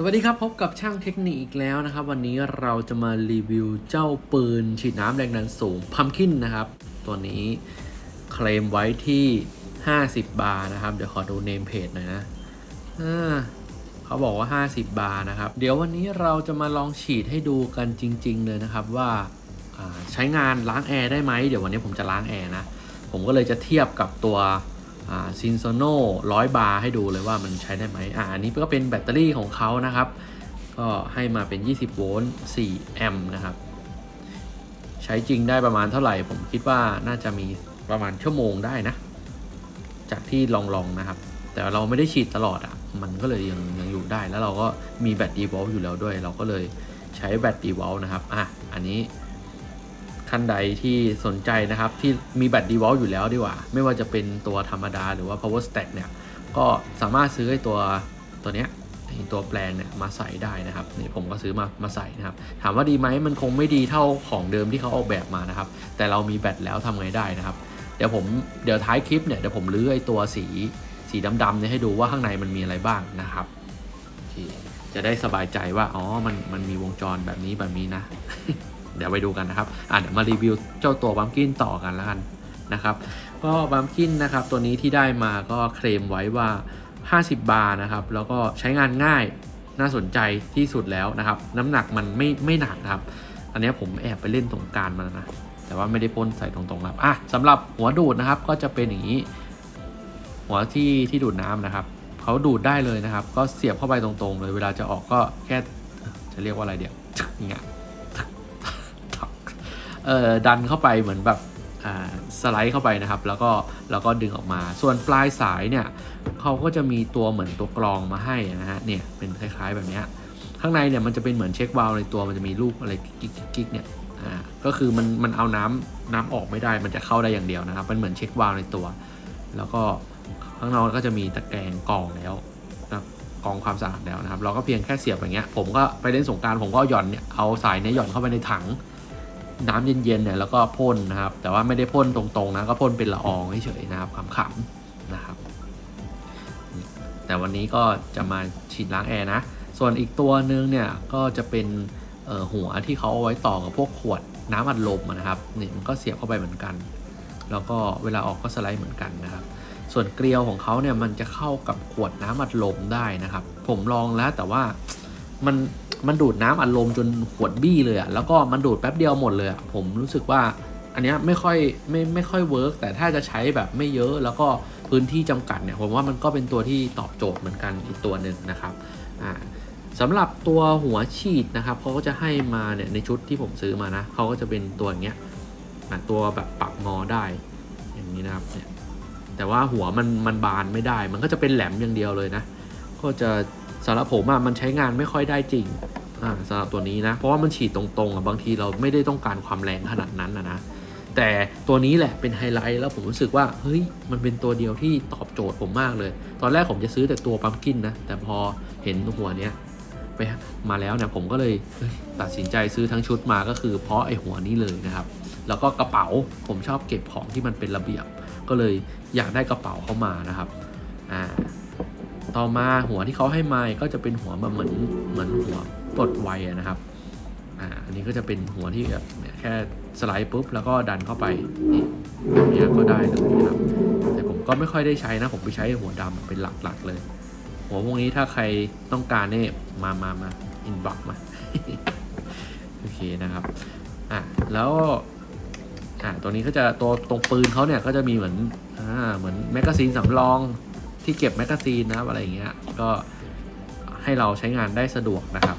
สวัสดีครับ พบกับช่างเทคนิคอีกแล้วนะครับ วันนี้เราจะมารีวิวเจ้าปืน ฉีดน้ำแรงดันสูงพัมคินนะครับ ตัวนี้เคลมไว้ที่ 50 บาร์นะครับ เดี๋ยวขอดูเนมเพจหน่อยนะอ่าเขาบอกว่า 50 บาร์นะครับ เดี๋ยววันนี้เราจะมาลองฉีดให้ดูกันจริง ๆ เลยนะครับว่าอ่าใช้งานล้างแอร์ได้ไหมเดี๋ยววันนี้ผมจะล้างแอร์นะ ผมก็เลยจะเทียบกับตัว ซินโซโน่ร้อยบาร์ให้ดูเลยว่ามันใช้ได้ไหมอ่าอันนี้ก็เป็นแบตเตอรี่ของเขานะครับ ก็ให้มาเป็น 20 โวลต์ 4 แอมป์นะครับ ใช้จริงได้ประมาณเท่าไหร่ ผมคิดว่าน่าจะมีประมาณชั่วโมงได้นะ จากที่ลองๆนะครับ แต่เราไม่ได้ฉีดตลอดอะ่ะ มันก็เลยยังยังอยู่ได้ แล้วเราก็มีแบตดีวอลอยู่แล้วด้วย เราก็เลยใช้แบตดีวอลนะครับ อะ อันนี้ ท่านใดที่สนใจนะครับ ที่มีแบตดีวอลอยู่แล้วดีกว่า ไม่ว่าจะเป็นตัวธรรมดาหรือว่า power stack เนี่ย ก็สามารถซื้อไอ้ตัวตัวเนี้ยตัวแปลงเนี่ยมาใส่ได้นะครับนี่ผมก็ซื้อมามาใส่นะครับ ถามว่าดีไหมมันคงไม่ดีเท่าของเดิมที่เขาออกแบบมานะครับ แต่เรามีแบตแล้วทำไงได้นะครับ เดี๋ยวผมเดี๋ยวท้ายคลิปเนี่ยเดี๋ยวผมลื้อไอ้ตัวสีสีดำๆเนี่ยให้ดูว่าข้างในมันมีอะไรบ้างนะครับจะได้สบายใจว่าอ๋อมันมันมีวงจรแบบนี้แบบนี้นะ เดี๋ยวไปดูกันนะครับอะเดี๋ยวมารีวิวเจ้าตัวบัมกินต่อกันแล้วกันนะครับ ก็บัมกินนะครับตัวนี้ที่ได้มาก็เคลมไว้ว่า 50 บาร์นะครับ แล้วก็ใช้งานง่ายน่าสนใจที่สุดแล้วนะครับ น้ำหนักมันไม่ไม่หนักครับ อันนี้ผมแอบไปเล่นสงการมาแล้วนะแต่ว่าไม่ได้พ่นใส่ตรงๆครับอะสำหรับหัวดูดนะครับก็จะเป็นอย่างนี้ หัวที่ที่ดูดน้ำนะครับเขาดูดได้เลยนะครับ ก็เสียบเข้าไปตรงๆเลย เวลาจะออกก็แค่จะเรียกว่าอะไรเดี๋ยวอย่างเงี้ย เอ่อดันเข้าไปเหมือนแบบสไลด์เข้าไปนะครับ แล้วก็แล้วก็ดึงออกมา ส่วนปลายสายเนี่ยเขาก็จะมีตัวเหมือนตัวกรองมาให้นะฮะเนี่ยเป็นคล้าย ๆแบบนี้ข้างในเนี่ยมันจะเป็นเหมือนเช็ควาล์วในตัวมันจะมีรูปอะไรกิ๊กๆเนี่ยอ่าก็คือมันมันเอาน้ำน้ำออกไม่ได้ มันจะเข้าได้อย่างเดียวนะครับ มันเหมือนเช็ควาล์วในตัว แล้วก็ข้างนอกก็จะมีตะแกรงกรองแล้วนะกรองความสะอาดแล้วนะครับ เราก็เพียงแค่เสียบอย่างเงี้ยผมก็ไปเล่นสงการผมก็หย่อนเนี่ยเอาสายเนี่ยหย่อนเข้าไปในถัง น้ำเย็นๆเนี่ยแล้วก็พ่นนะครับ แต่ว่าไม่ได้พ่นตรงๆนะก็พ่นเป็นละอองเฉยๆนะครับขำๆนะครับ แต่วันนี้ก็จะมาฉีดล้างแอร์นะ ส่วนอีกตัวนึงเนี่ยก็จะเป็นหัวที่เขาเอาไว้ต่อกับพวกขวดน้ำอัดลมนะครับนี่มันก็เสียบเข้าไปเหมือนกัน แล้วก็เวลาออกก็สไลด์เหมือนกันนะครับ ส่วนเกลียวของเขาเนี่ยมันจะเข้ากับขวดน้ำอัดลมได้นะครับ ผมลองแล้วแต่ว่ามัน มันดูดน้ำอัดลมจนขวดบี้เลยอะแล้วก็มันดูดแป๊บเดียวหมดเลยอะผมรู้สึกว่าอันนี้ไม่ค่อยไม่ไม่ค่อยเวิร์กแต่ถ้าจะใช้แบบไม่เยอะแล้วก็พื้นที่จำกัดเนี่ยผมว่ามันก็เป็นตัวที่ตอบโจทย์เหมือนกันอีกตัวหนึ่งนะครับอ่าสำหรับตัวหัวฉีดนะครับเขาก็จะให้มาเนี่ยในชุดที่ผมซื้อมานะเขาก็จะเป็นตัวอย่างเงี้ยตัวแบบปรับงอได้ อย่างนี้นะครับเนี่ยแต่ว่าหัวมันมันบานไม่ได้ มันก็จะเป็นแหลมอย่างเดียวเลยนะ ก็จะ สำหรับผมอะมันใช้งานไม่ค่อยได้จริงอ่าสำหรับตัวนี้นะ เพราะว่ามันฉีดตรงๆอะบางทีเราไม่ได้ต้องการความแรงขนาดนั้นนะนะแต่ตัวนี้แหละเป็นไฮไลท์แล้วผมรู้สึกว่าเฮ้ยมันเป็นตัวเดียวที่ตอบโจทย์ผมมากเลย ตอนแรกผมจะซื้อแต่ตัวปั๊มกินนะ แต่พอเห็นหัวเนี้ยไปมาแล้วเนี่ยผมก็เลยตัดสินใจซื้อทั้งชุดมาก็คือ เพราะไอหัวนี้เลยนะครับ แล้วก็กระเป๋าผมชอบเก็บของที่มันเป็นระเบียบ ก็เลยอยากได้กระเป๋าเข้ามานะครับอ่า ต่อมาหัวที่เขาให้มาก็จะเป็นหัวแบบเหมือนเหมือนหัวปลดไวนะครับอ่าอันนี้ก็จะเป็นหัวที่แบบแค่สไลด์ปุ๊บแล้วก็ดันเข้าไปนี่แบบนี้ก็ได้เลยนะครับ แต่ผมก็ไม่ค่อยได้ใช้นะผมไปใช้หัวดำเป็นหลักๆเลย หัวพวกนี้ถ้าใครต้องการเนี่ยมามามาอินบ็อกมาโอเคนะครับอะแล้วอ่าตัวนี้ก็จะตัวตรงปืนเขาเนี่ยก็จะมีเหมือนอ่าเหมือนแมกกาซีนสำรอง ที่เก็บแมกกาซีนนะครับอะไรอย่างเงี้ยก็ให้เราใช้งานได้สะดวกนะครับ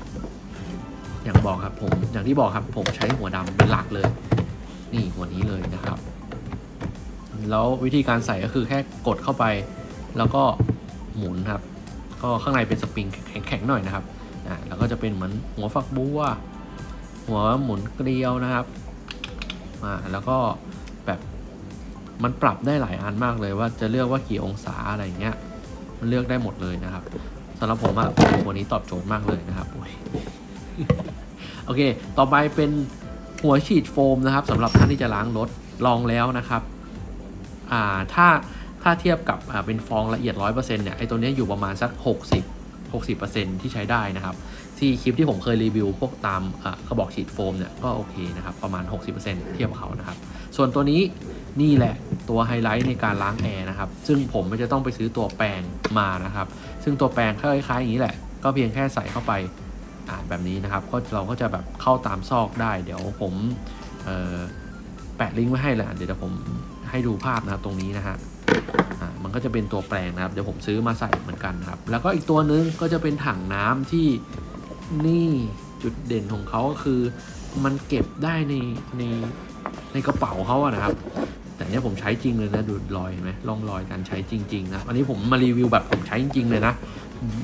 อย่างบอกครับผมอย่างที่บอกครับผมใช้หัวดำเป็นหลักเลย นี่หัวนี้เลยนะครับ แล้ววิธีการใส่ก็คือแค่กดเข้าไป แล้วก็หมุนครับ ก็ข้างในเป็นสปริงแข็งๆหน่อยนะครับอ่าแล้วก็จะเป็นเหมือนหัวฝักบัวหัวหมุนเกลียวนะครับอ่าแล้วก็ มันปรับได้หลายอันมากเลยว่าจะเลือกว่ากี่องศาอะไรเงี้ย มันเลือกได้หมดเลยนะครับสำหรับผมอะตัวนี้ตอบโจทย์มากเลยนะครับโอเค ต่อไปเป็นหัวฉีดโฟมนะครับสำหรับท่านที่จะล้างรถลองแล้วนะครับอ่าถ้าถ้าเทียบกับเป็นฟองละเอียด 100%เนี่ยไอตัวนี้อยู่ประมาณสัก 60 60%ที่ใช้ได้นะครับ ที่คลิปที่ผมเคยรีวิวพวกตามอ่ากระบอกฉีดโฟมเนี่ยก็โอเคนะครับประมาณ 60%เทียบกับเขานะครับ ส่วนตัวนี้นี่แหละตัวไฮไลท์ในการล้างแอร์นะครับซึ่งผมจะต้องไปซื้อตัวแปรงมานะครับ ซึ่งตัวแปรงคล้ายๆอย่างนี้แหละ ก็เพียงแค่ใส่เข้าไปแบบนี้นะครับ ก็เราก็จะแบบเข้าตามซอกได้ เดี๋ยวผมแปะลิงก์ไว้ให้แหละเดี๋ยวผมให้ดูภาพนะครับตรงนี้นะฮะมันก็จะเป็นตัวแปลงนะครับ เดี๋ยวผมซื้อมาใส่เหมือนกันครับ แล้วก็อีกตัวนึงก็จะเป็นถังน้ำที่ นี่จุดเด่นของเขาก็คือมันเก็บได้ในในในกระเป๋าเขาอะนะครับ แต่เนี้ยผมใช้จริงเลยนะดูรอยเห็นไหมร่องรอยการใช้จริงๆนะอันนี้ผมมารีวิวแบบผมใช้จริงๆเลยนะ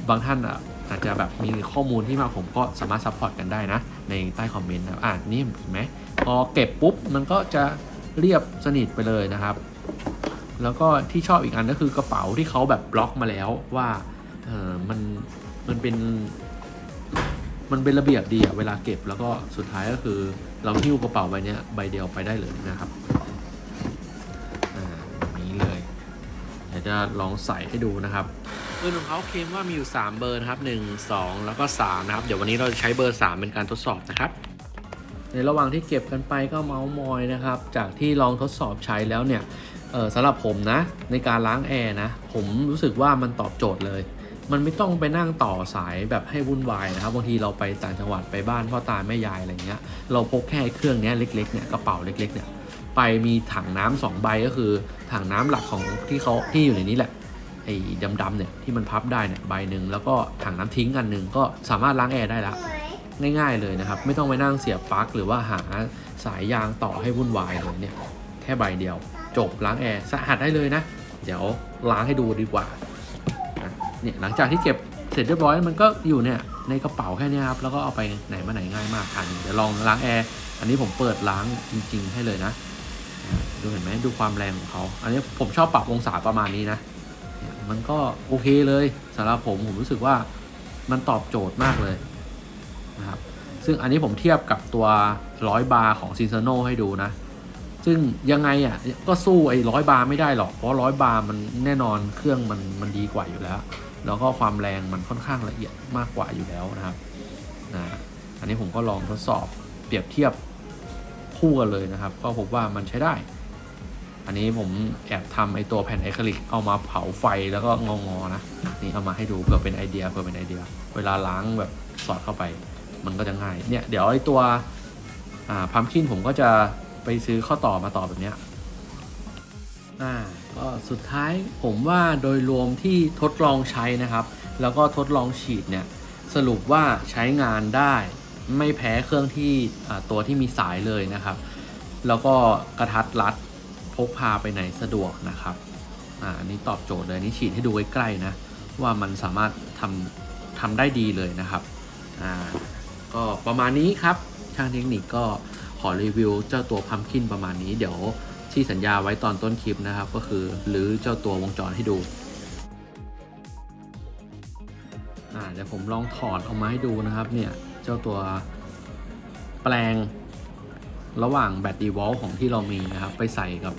บางท่านอะอาจจะแบบมีข้อมูลที่มาผมก็สามารถซัพพอร์ตกันได้นะ ในใต้คอมเมนต์นะอ่านี่เห็นไหมพอเก็บปุ๊บมันก็จะเรียบสนิทไปเลยนะครับ แล้วก็ที่ชอบอีกอันก็คือกระเป๋าที่เขาแบบบล็อกมาแล้วว่าเออมันมันเป็น มันเป็นระเบียบดีอะเวลาเก็บแล้วก็สุดท้ายก็คือ เราหิ้วกระเป๋าใบเนี้ยใบเดียวไปได้เลยนะครับอ่าแบบนี้เลยเดี๋ยวจะลองใส่ให้ดูนะครับเบอร์ของเขาเคลมว่ามีอยู่ 3 เบอร์นะครับ 1 2 แล้วก็ 3 นะครับ เดี๋ยววันนี้เราจะใช้เบอร์ 3 เป็นการทดสอบนะครับ ในระหว่างที่เก็บกันไปก็เมาส์มอยนะครับ จากที่ลองทดสอบใช้แล้วเนี่ยเออสำหรับผมนะในการล้างแอร์นะ ผมรู้สึกว่ามันตอบโจทย์เลย มันไม่ต้องไปนั่งต่อสายแบบให้วุ่นวายนะครับบางทีเราไปต่างจังหวัดไปบ้านพ่อตาแม่ยายอะไรเงี้ยเราพกแค่เครื่องนี้เล็กๆเนี่ยกระเป๋าเล็กๆเนี่ยไปมีถังน้ำสองใบก็คือถังน้ำหลักของที่เขาที่อยู่ในนี้แหละไอ้ดำๆเนี่ยที่มันพับได้เนี่ยใบหนึ่งแล้วก็ถังน้ำทิ้งอันหนึ่งก็สามารถล้างแอร์ได้ละง่ายๆเลยนะครับ ไม่ต้องไปนั่งเสียบปลั๊กหรือว่าหาสายยางต่อให้วุ่นวายเลยเนี่ยแค่ใบเดียว จบล้างแอร์สะอาดได้เลยนะ เดี๋ยวล้างให้ดูดีกว่า เนี่ยหลังจากที่เก็บเสร็จเรียบร้อยมันก็อยู่เนี่ยในกระเป๋าแค่นี้ครับแล้วก็เอาไปไหนมาไหนง่ายมากอันเดี๋ยวลองล้างแอร์อันนี้ผมเปิดล้างจริง ๆ ให้เลยนะ ดูเห็นไหมดูความแรงของเขาอันนี้ผมชอบปรับองศาประมาณนี้นะมันก็โอเคเลยสำหรับผมผมรู้สึกว่ามันตอบโจทย์มากเลยนะครับซึ่งอันนี้ผมเทียบกับตัวร้อยบาร์ของซีซ n นให้ดูนะ ซึ่งยังไงอะก็สู้ไอ้ร้อยบาร์ไม่ได้หรอก เพราะร้อยบาร์มันแน่นอนเครื่องมันมันดีกว่าอยู่แล้ว แล้วก็ความแรงมันค่อนข้างละเอียดมากกว่าอยู่แล้วนะครับนะอันนี้ผมก็ลองทดสอบเปรียบเทียบคู่กันเลยนะครับ ก็พบว่ามันใช้ได้ อันนี้ผมแอบทำไอตัวแผ่นไอคริลิกเอามาเผาไฟแล้วก็งองๆนะนี่เอามาให้ดูเผื่อเป็นไอเดียเผื่อเป็นไอเดีย เวลาล้างแบบสอดเข้าไป มันก็จะง่ายเนี่ยเดี๋ยวไอตัวอ่าพัมคินผมก็จะไปซื้อข้อต่อมาต่อแบบเนี้ยอ่า ก็สุดท้ายผมว่าโดยรวมที่ทดลองใช้นะครับ แล้วก็ทดลองฉีดเนี่ยสรุปว่าใช้งานได้ไม่แพ้เครื่องที่ตัวที่มีสายเลยนะครับ แล้วก็กระทัดรัดพกพาไปไหนสะดวกนะครับอ่าอันนี้ตอบโจทย์เลยนี่ฉีดให้ดูใกล้ๆนะว่ามันสามารถทำทำได้ดีเลยนะครับอ่าก็ประมาณนี้ครับช่างเทคนิคก็ขอรีวิวเจ้าตัวพัมคินประมาณนี้เดี๋ยว ที่สัญญาไว้ตอนต้นคลิปนะครับ ก็คือหรือเจ้าตัววงจรให้ดูเดี๋ยวผมลองถอดออกมาให้ดูนะครับเนี่ยเจ้าตัวแปลงระหว่างแบตดีวอลของที่เรามีนะครับ ไปใส่กับ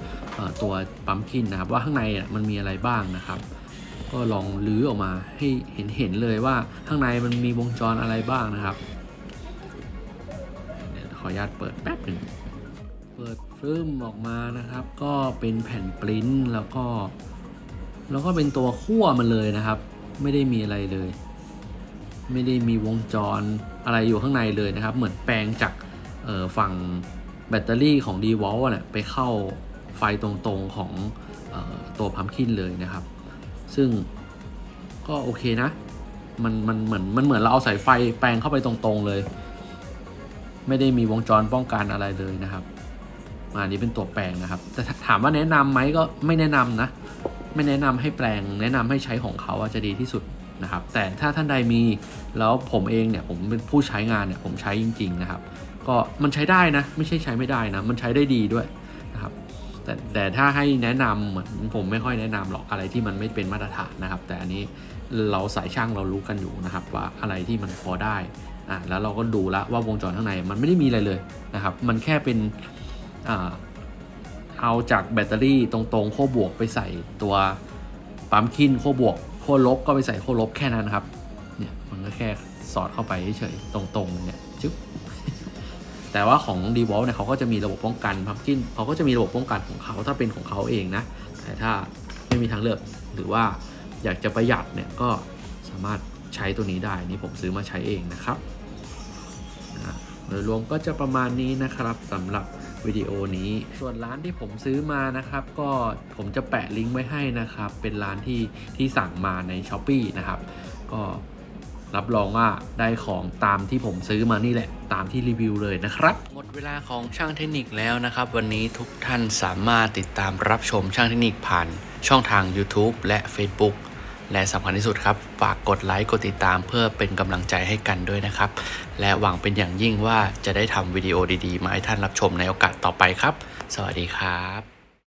ตัวปั๊มคินนะครับ ว่าข้างในมันมีอะไรบ้างนะครับ ก็ลองลื้อออกมาให้เห็นเห็นเลยว่าข้างในมันมีวงจรอะไรบ้างนะครับขออนุญาตเปิดแป๊บหนึ่ง ฟึ่มออกมานะครับ ก็เป็นแผ่นปริ้นแล้วก็ แล้วก็เป็นตัวขั้วมันเลยนะครับ ไม่ได้มีอะไรเลย ไม่ได้มีวงจรอะไรอยู่ข้างในเลยนะครับ เหมือนแปลงจากออฝั่งแบตเตอรี่ของ d w a l เนี่ยไปเข้าไฟตรงๆของออตัวพัมคินเลยนะครับ ซึ่งก็โอเคนะ มันมันเหมือนมันเหมือนเราเอาสายไฟแปลงเข้าไปตรงๆเลย ไม่ได้มีวงจรป้องกันอะไรเลยนะครับ อันนี้เป็นตัวแปลงนะครับ แต่ถามว่าแนะนำไหมก็ไม่แนะนำนะ ไม่แนะนำให้แปลง แนะนำให้ใช้ของเขาจะดีที่สุดนะครับ แต่ถ้าท่านใดมีแล้วผมเองเนี่ยผมเป็นผู้ใช้งานเนี่ยผมใช้จริง ๆนะครับ ก็มันใช้ได้นะ ไม่ใช่ใช้ไม่ได้นะ มันใช้ได้ดีด้วยนะครับ แต่แต่ถ้าให้แนะนำเหมือนผมไม่ค่อยแนะนำหรอกอะไรที่มันไม่เป็นมาตรฐานนะครับ แต่อันนี้เราสายช่างเรารู้กันอยู่นะครับ ว่าอะไรที่มันพอได้อะแล้วเราก็ดูแล้วว่าวงจรข้างในมันไม่ได้มีอะไรเลยนะครับ มันแค่เป็น เอาจากแบตเตอรี่ตรงๆขั้วบวกไปใส่ตัวปั๊มคินขั้วบวกขั้วลบก็ไปใส่ขั้วลบแค่นั้นครับเนี่ยมันก็แค่สอดเข้าไปเฉยๆตรงๆเนี่ยจึ๊บแต่ว่าของ d v o l เนี่ยเขาก็จะมีระบบป้องกันพัมกินเขาก็จะมีระบบป้องกันของเขาถ้าเป็นของเขาเองนะ แต่ถ้าไม่มีทางเลือกหรือว่าอยากจะประหยัดเนี่ยก็สามารถใช้ตัวนี้ได้ นี่ผมซื้อมาใช้เองนะครับ โดยรวมก็จะประมาณนี้นะครับสำหรับวิดีโอนี้ ส่วนร้านที่ผมซื้อมานะครับ ก็ผมจะแปะลิงก์ไว้ให้นะครับ เป็นร้านที่ที่สั่งมาใน s h อ p e e นะครับ ก็รับรองว่าได้ของตามที่ผมซื้อมานี่แหละ ตามที่รีวิวเลยนะครับ หมดเวลาของช่างเทคนิคแล้วนะครับ วันนี้ทุกท่านสามารถติดตามรับชมช่างเทคนิคผ่านช่องทาง YouTube และ Facebook และสำคัญที่สุดครับ ฝากกดไลค์กดติดตามเพื่อเป็นกำลังใจให้กันด้วยนะครับ และหวังเป็นอย่างยิ่งว่าจะได้ทำวิดีโอดีๆ มาให้ท่านรับชมในโอกาสต่อไปครับ สวัสดีครับ